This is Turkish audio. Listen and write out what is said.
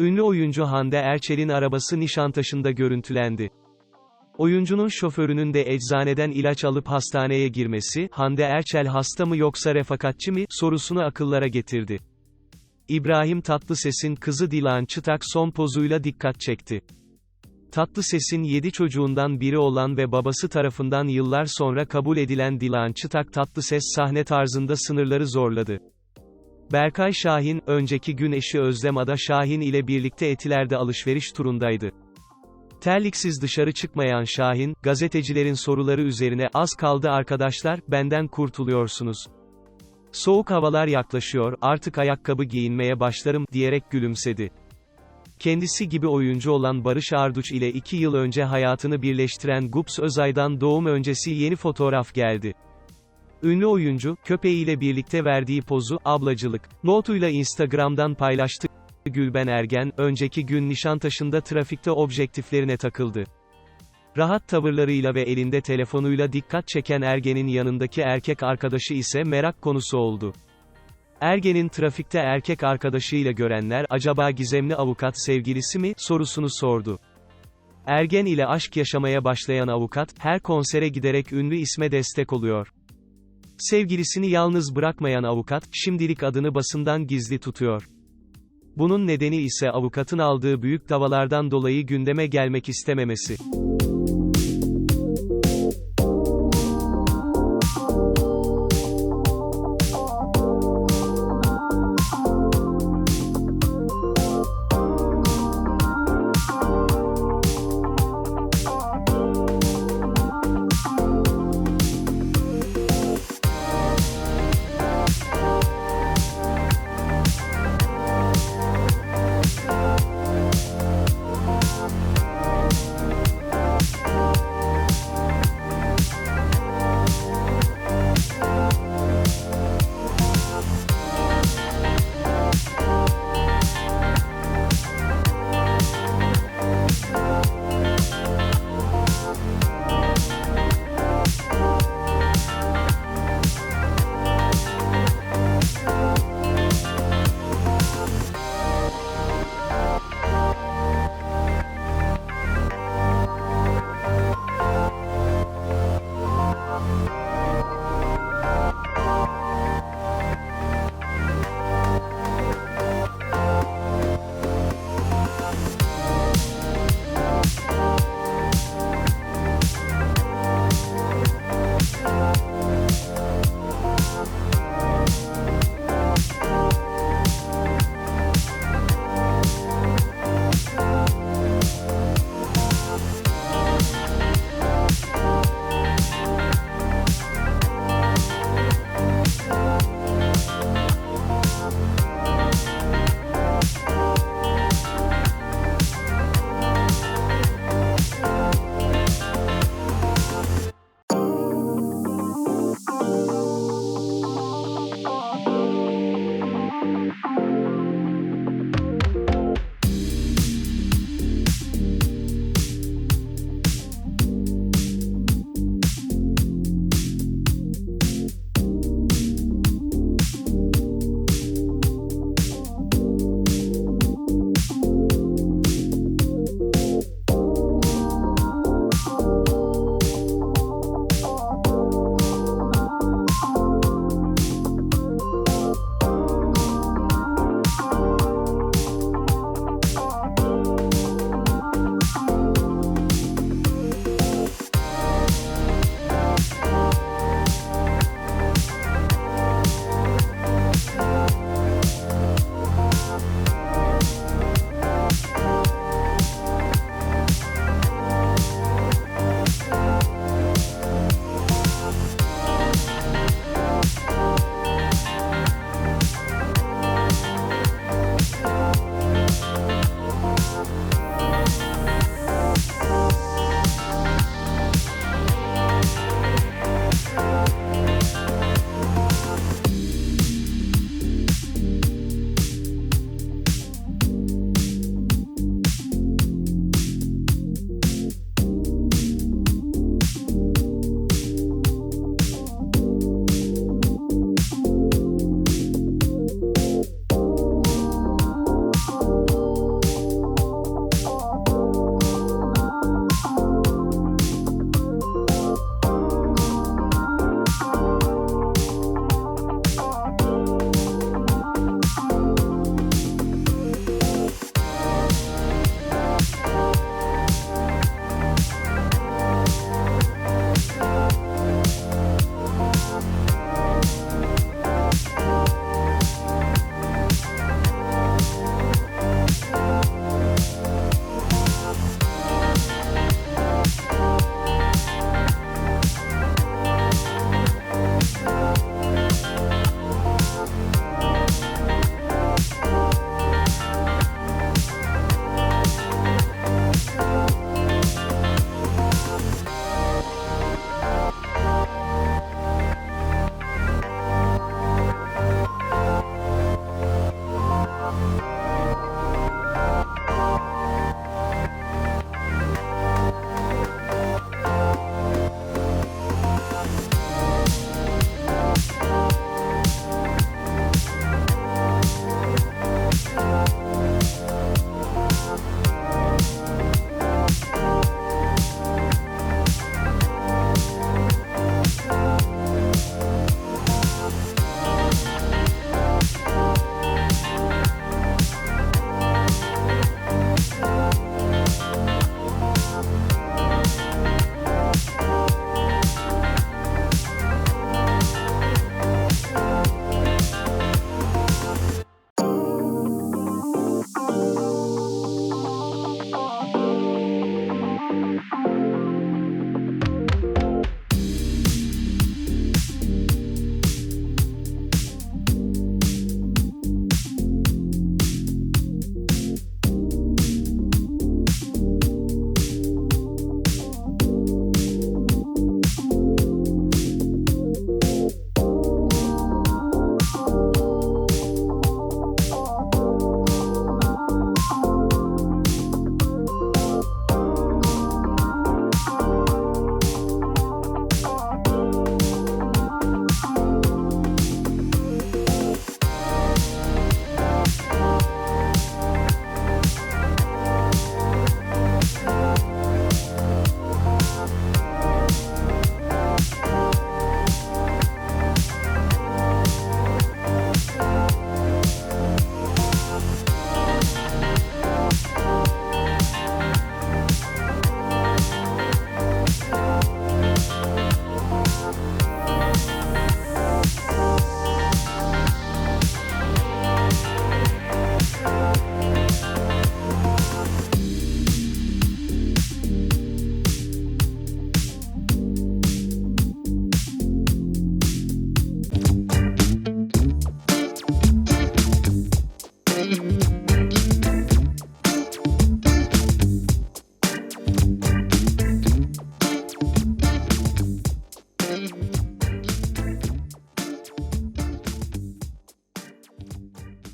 Ünlü oyuncu Hande Erçel'in arabası Nişantaşı'nda görüntülendi. Oyuncunun şoförünün de eczaneden ilaç alıp hastaneye girmesi, Hande Erçel hasta mı yoksa refakatçi mi, sorusunu akıllara getirdi. İbrahim Tatlıses'in kızı Dilan Çıtak son pozuyla dikkat çekti. Tatlıses'in 7 çocuğundan biri olan ve babası tarafından yıllar sonra kabul edilen Dilan Çıtak Tatlıses sahne tarzında sınırları zorladı. Berkay Şahin, önceki gün eşi Özlem Ada Şahin ile birlikte Etiler'de alışveriş turundaydı. Terliksiz dışarı çıkmayan Şahin, gazetecilerin soruları üzerine az kaldı arkadaşlar, benden kurtuluyorsunuz. Soğuk havalar yaklaşıyor, artık ayakkabı giyinmeye başlarım, diyerek gülümsedi. Kendisi gibi oyuncu olan Barış Arduç ile iki yıl önce hayatını birleştiren Gups Özay'dan doğum öncesi yeni fotoğraf geldi. Ünlü oyuncu, köpeğiyle birlikte verdiği pozu, ablacılık, notuyla Instagram'dan paylaştı. Gülben Ergen, önceki gün Nişantaşı'nda trafikte objektiflerine takıldı. Rahat tavırlarıyla ve elinde telefonuyla dikkat çeken Ergen'in yanındaki erkek arkadaşı ise merak konusu oldu. Ergen'in trafikte erkek arkadaşıyla görenler acaba gizemli avukat sevgilisi mi sorusunu sordu. Ergen ile aşk yaşamaya başlayan avukat, her konsere giderek ünlü isme destek oluyor. Sevgilisini yalnız bırakmayan avukat, şimdilik adını basından gizli tutuyor. Bunun nedeni ise avukatın aldığı büyük davalardan dolayı gündeme gelmek istememesi.